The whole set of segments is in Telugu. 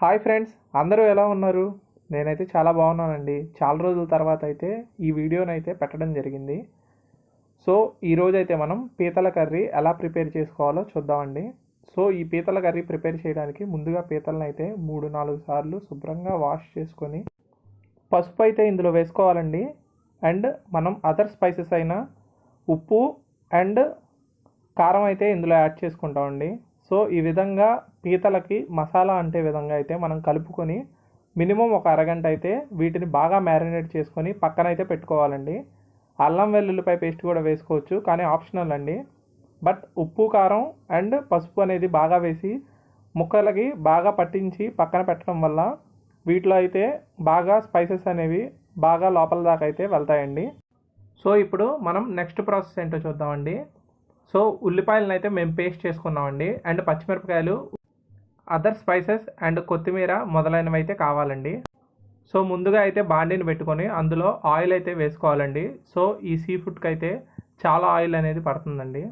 హాయ్ ఫ్రెండ్స్ అందరూ ఎలా ఉన్నారు? నేనైతే చాలా బాగున్నానండి. చాలా రోజుల తర్వాత అయితే ఈ వీడియోని అయితే పెట్టడం జరిగింది. సో ఈరోజు అయితే మనం పీతల కర్రీ ఎలా ప్రిపేర్ చేసుకోవాలో చూద్దామండి. సో ఈ పీతల కర్రీ ప్రిపేర్ చేయడానికి ముందుగా పీతలను అయితే మూడు నాలుగు సార్లు శుభ్రంగా వాష్ చేసుకొని పసుపు అయితే ఇందులో వేసుకోవాలండి. అండ్ మనం అదర్ స్పైసెస్ అయిన ఉప్పు అండ్ కారం అయితే ఇందులో యాడ్ చేసుకుంటామండి. సో ఈ విధంగా పీతలకి మసాలా అంటే విధంగా అయితే మనం కలుపుకొని మినిమం ఒక అరగంట అయితే వీటిని బాగా మ్యారినేట్ చేసుకొని పక్కన అయితే పెట్టుకోవాలండి. అల్లం వెల్లుల్లిపై పేస్ట్ కూడా వేసుకోవచ్చు కానీ ఆప్షనల్ అండి. బట్ ఉప్పు కారం అండ్ పసుపు అనేది బాగా వేసి ముక్కలకి బాగా పట్టించి పక్కన పెట్టడం వల్ల వీటిలో అయితే బాగా స్పైసెస్ అనేవి బాగా లోపల దాకా అయితే వెళ్తాయండి. సో ఇప్పుడు మనం నెక్స్ట్ ప్రాసెస్ ఏంటో చూద్దామండి. సో ఉల్లిపాయలను అయితే మేము పేస్ట్ చేసుకున్నామండి. అండ్ పచ్చిమిరపకాయలు అదర్ స్పైసెస్ అండ్ కొత్తిమీర మొదలైనవి అయితే కావాలండి. సో ముందుగా అయితే బాండీని పెట్టుకొని అందులో ఆయిల్ అయితే వేసుకోవాలండి. సో ఈ సీ ఫుడ్కి అయితే చాలా ఆయిల్ అనేది పడుతుందండి.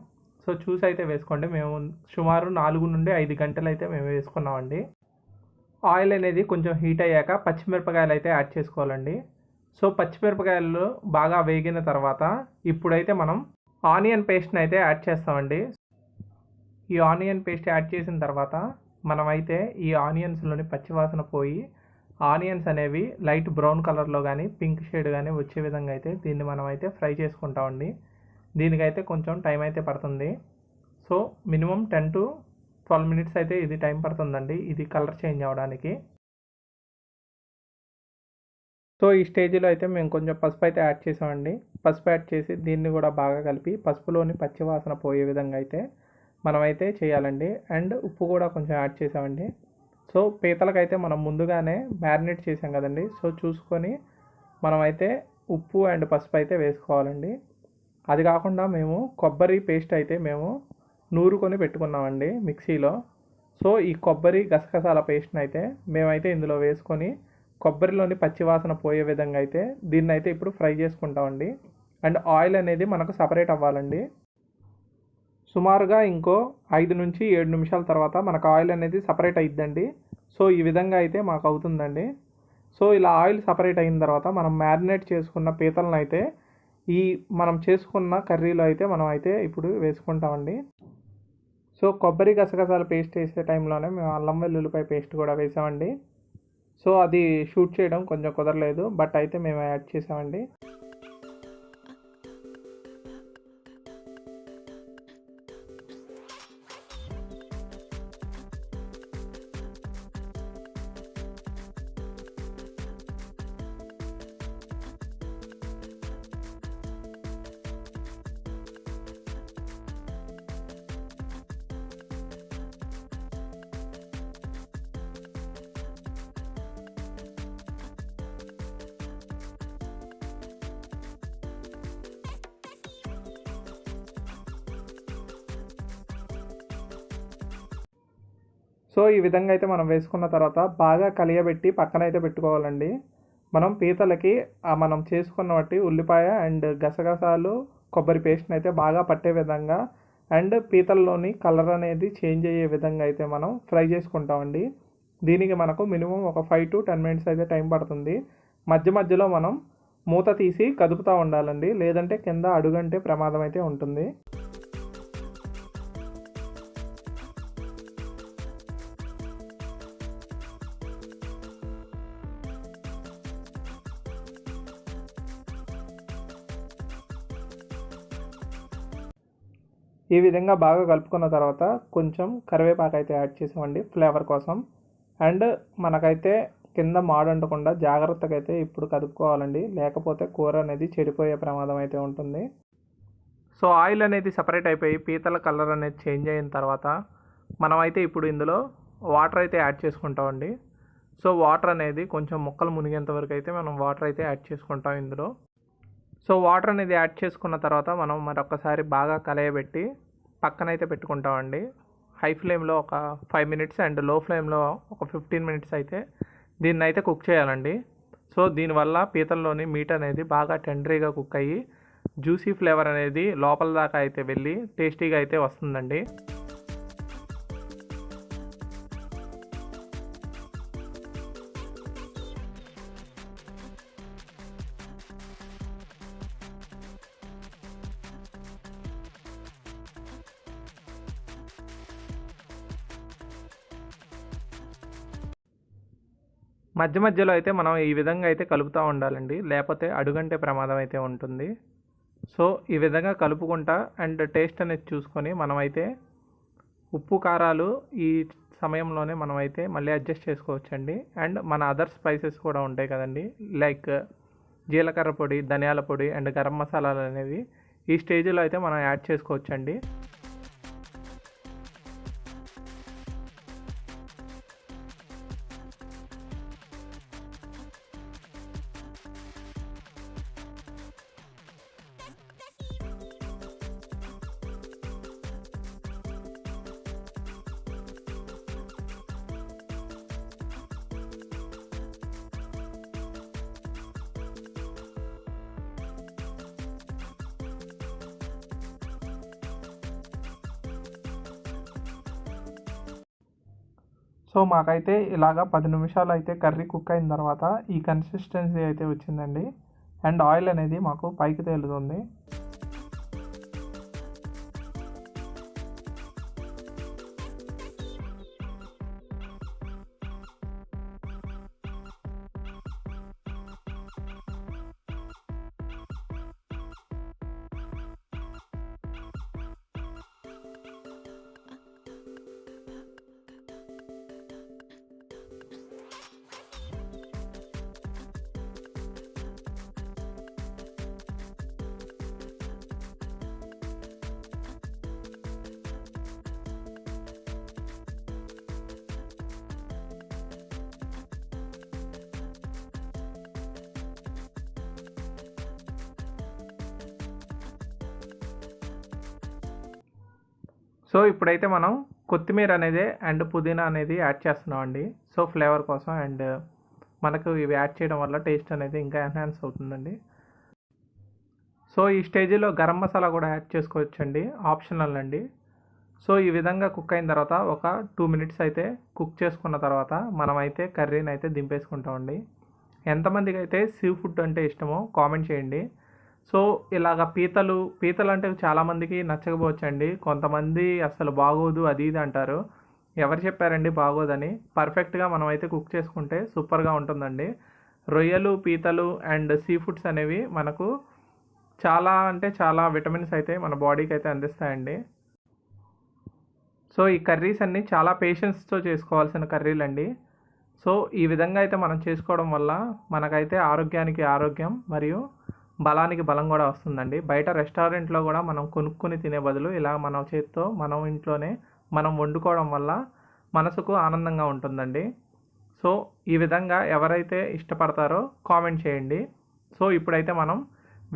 సో చూసి అయితే వేసుకోండి. మేము సుమారు నాలుగు నుండి ఐదు గంటలు అయితే మేము వేసుకున్నామండి. ఆయిల్ అనేది కొంచెం హీట్ అయ్యాక పచ్చిమిరపకాయలు అయితే యాడ్ చేసుకోవాలండి. సో పచ్చిమిరపకాయలు బాగా వేగిన తర్వాత ఇప్పుడైతే మనం ఆనియన్ పేస్ట్ని అయితే యాడ్ చేస్తామండి. ఈ ఆనియన్ పేస్ట్ యాడ్ చేసిన తర్వాత మనమైతే ఈ ఆనియన్స్లోని పచ్చివాసన పోయి ఆనియన్స్ అనేవి లైట్ బ్రౌన్ కలర్లో కానీ పింక్ షేడ్ కానీ వచ్చే విధంగా అయితే దీన్ని మనమైతే ఫ్రై చేసుకుంటామండి దీనికైతే కొంచెం టైం అయితే పడుతుంది. So minimum ten to twelve minutes అయితే ఇది టైం పడుతుందండి. ఇది కలర్ చేంజ్ అవ్వడానికి. సో ఈ స్టేజ్లో అయితే మేము కొంచెం పసుపు అయితే యాడ్ చేసామండి. పసుపు యాడ్ చేసి దీన్ని కూడా బాగా కలిపి పసుపులోని పచ్చివాసన పోయే విధంగా అయితే మనమైతే చేయాలండి. అండ్ ఉప్పు కూడా కొంచెం యాడ్ చేసామండి. సో పీతలకైతే మనం ముందుగానే మ్యారినేట్ చేసాం కదండి. సో చూసుకొని మనమైతే ఉప్పు అండ్ పసుపు అయితే వేసుకోవాలండి. అది కాకుండా మేము కొబ్బరి పేస్ట్ అయితే మేము నూరుకొని పెట్టుకున్నామండి మిక్సీలో. సో ఈ కొబ్బరి గసగసాల పేస్ట్ని అయితే మేమైతే ఇందులో వేసుకొని కొబ్బరిలోని పచ్చివాసన పోయే విధంగా అయితే దీన్ని అయితే ఇప్పుడు ఫ్రై చేసుకుంటామండి. అండ్ ఆయిల్ అనేది మనకు సపరేట్ అవ్వాలండి. సుమారుగా ఇంకో ఐదు నుంచి ఏడు నిమిషాల తర్వాత మనకు ఆయిల్ అనేది సపరేట్ అయిద్దండి. సో ఈ విధంగా అయితే మాకు అవుతుందండి. సో ఇలా ఆయిల్ సపరేట్ అయిన తర్వాత మనం మ్యారినేట్ చేసుకున్న పీతలను అయితే ఈ మనం చేసుకున్న కర్రీలో అయితే మనం అయితే ఇప్పుడు వేసుకుంటామండి. సో కొబ్బరి గసగసాల పేస్ట్ వేసే టైంలోనే మేము అల్లం వెల్లుల్లిపాయ పేస్ట్ కూడా వేసామండి. సో అది షూట్ చేయడం కొంచెం కుదరలేదు బట్ అయితే మేము యాడ్ చేసామండి. సో ఈ విధంగా అయితే మనం వేసుకున్న తర్వాత బాగా కలియబెట్టి పక్కన అయితే పెట్టుకోవాలండి. మనం పీతలకి మనం చేసుకున్న బట్టి ఉల్లిపాయ అండ్ గసగసాలు కొబ్బరి పేస్ట్ని అయితే బాగా పట్టే విధంగా అండ్ పీతల్లోని కలర్ అనేది చేంజ్ అయ్యే విధంగా అయితే మనం ఫ్రై చేసుకుంటామండి. దీనికి మనకు మినిమం ఒక ఫైవ్ టు టెన్ మినిట్స్ అయితే టైం పడుతుంది. మధ్య మధ్యలో మనం మూత తీసి కదుపుతూ ఉండాలండి. లేదంటే కింద అడుగంటే ప్రమాదం అయితే ఉంటుంది. ఈ విధంగా బాగా కలుపుకున్న తర్వాత కొంచెం కరివేపాకు అయితే యాడ్ చేసామండి ఫ్లేవర్ కోసం. అండ్ మనకైతే కింద మాడంటకుండా జాగ్రత్తగా అయితే ఇప్పుడు కదుపుకోవాలండి. లేకపోతే కూర అనేది చెడిపోయే ప్రమాదం అయితే ఉంటుంది. సో ఆయిల్ అనేది సపరేట్ అయిపోయి పీతల కలర్ అనేది చేంజ్ అయిన తర్వాత మనమైతే ఇప్పుడు ఇందులో వాటర్ అయితే యాడ్ చేసుకుంటామండి. సో వాటర్ అనేది కొంచెం ముక్కలు మునిగేంత వరకు అయితే మనం వాటర్ అయితే యాడ్ చేసుకుంటాం ఇందులో. సో వాటర్ అనేది యాడ్ చేసుకున్న తర్వాత మనం మరొకసారి బాగా కలయబెట్టి పక్కనైతే పెట్టుకుంటామండి. హై ఫ్లేమ్లో ఒక ఫైవ్ మినిట్స్ అండ్లో ఫ్లేమ్లో ఒక ఫిఫ్టీన్ మినిట్స్ అయితే దీన్ని అయితే కుక్ చేయాలండి. సో దీనివల్ల పీతల్లోని మీట్ అనేది బాగా టెండరీగా కుక్ అయ్యి జ్యూసీ ఫ్లేవర్ అనేది లోపల దాకా అయితే వెళ్ళి టేస్టీగా అయితే వస్తుందండి. మధ్య మధ్యలో అయితే మనం ఈ విధంగా అయితే కలుపుతూ ఉండాలండి. లేకపోతే అడుగంటే ప్రమాదం అయితే ఉంటుంది. సో ఈ విధంగా కలుపుకుంటా అండ్ టేస్ట్ అనేది చూసుకొని మనమైతే ఉప్పు కారాలు ఈ సమయంలోనే మనమైతే మళ్ళీ అడ్జస్ట్ చేసుకోవచ్చండి. అండ్ మన అదర్ స్పైసెస్ కూడా ఉంటాయి కదండి. లైక్ జీలకర్ర పొడి ధనియాల పొడి అండ్ గరం మసాలాలు అనేవి ఈ స్టేజ్లో అయితే మనం యాడ్ చేసుకోవచ్చండి. సో మాకైతే ఇలాగ పది నిమిషాలు అయితే కర్రీ కుక్ అయిన తర్వాత ఈ కన్సిస్టెన్సీ అయితే వచ్చిందండి. అండ్ ఆయిల్ అనేది మాకు పైకి తేలుతుంది. సో ఇప్పుడైతే మనం కొత్తిమీర అనేది అండ్ పుదీనా అనేది యాడ్ చేస్తున్నాం అండి సో ఫ్లేవర్ కోసం అండ్ మనకు ఇవి యాడ్ చేయడం వల్ల టేస్ట్ అనేది ఇంకా ఎన్హాన్స్ అవుతుందండి. సో ఈ స్టేజ్లో గరం మసాలా కూడా యాడ్ చేసుకోవచ్చండి. ఆప్షనల్ అండి. సో ఈ విధంగా కుక్ అయిన తర్వాత ఒక టూ మినిట్స్ అయితే కుక్ చేసుకున్న తర్వాత మనమైతే కర్రీని అయితే దింపేసుకుంటామండి. ఎంతమందికి అయితే సీ ఫుడ్ అంటే ఇష్టమో కామెంట్ చేయండి. సో ఇలాగ పీతలు పీతలు అంటే చాలామందికి నచ్చకపోవచ్చండి. కొంతమంది అసలు బాగోదు అది ఇది అంటారు. ఎవరు చెప్పారండి బాగోదని? పర్ఫెక్ట్గా మనం అయితే కుక్ చేసుకుంటే సూపర్గా ఉంటుందండి. రొయ్యలు పీతలు అండ్ సీ ఫుడ్స్ అనేవి మనకు చాలా అంటే చాలా విటమిన్స్ అయితే మన బాడీకి అయితే అందిస్తాయండి. సో ఈ కర్రీస్ అన్నీ చాలా పేషెన్స్తో చేసుకోవాల్సిన కర్రీలు అండి సో ఈ విధంగా అయితే మనం చేసుకోవడం వల్ల మనకైతే ఆరోగ్యానికి ఆరోగ్యం మరియు బలానికి బలం కూడా వస్తుందండి. బయట రెస్టారెంట్లో కూడా మనం కొనుక్కొని తినే బదులు ఇలా మన చేతితో మనం ఇంట్లోనే మనం వండుకోవడం వల్ల మనసుకు ఆనందంగా ఉంటుందండి. సో ఈ విధంగా ఎవరైతే ఇష్టపడతారో కామెంట్ చేయండి. సో ఇప్పుడైతే మనం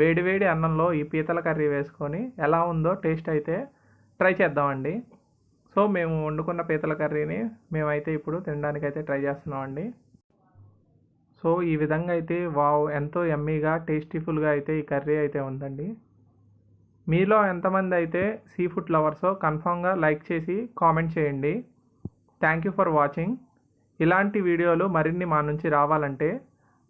వేడివేడి అన్నంలో ఈ పీతల కర్రీ వేసుకొని ఎలా ఉందో టేస్ట్ అయితే ట్రై చేద్దామండి. సో మేము వండుకున్న పీతల కర్రీని మేమైతే ఇప్పుడు తినడానికి అయితే ట్రై చేస్తున్నామండి. సో ఈ విధంగా అయితే వావ్ ఎంతో ఎమ్మీగా టేస్టీఫుల్గా అయితే ఈ కర్రీ అయితే ఉందండి. మీలో ఎంతమంది అయితే సీ ఫుడ్ లవర్సో కన్ఫామ్గా లైక్ చేసి కామెంట్ చేయండి. Thank you for watching. ఇలాంటి వీడియోలు మరిన్ని మా నుంచి రావాలంటే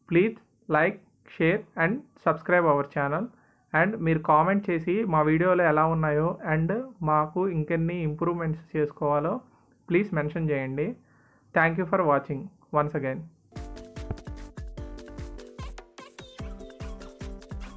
please like share and subscribe our channel. And మీరు కామెంట్ చేసి మా వీడియోలు ఎలా ఉన్నాయో అండ్ మాకు ఇంకెన్ని ఇంప్రూవ్మెంట్స్ చేసుకోవాలో ప్లీజ్ మెన్షన్ చేయండి. Thank you for watching. Once again.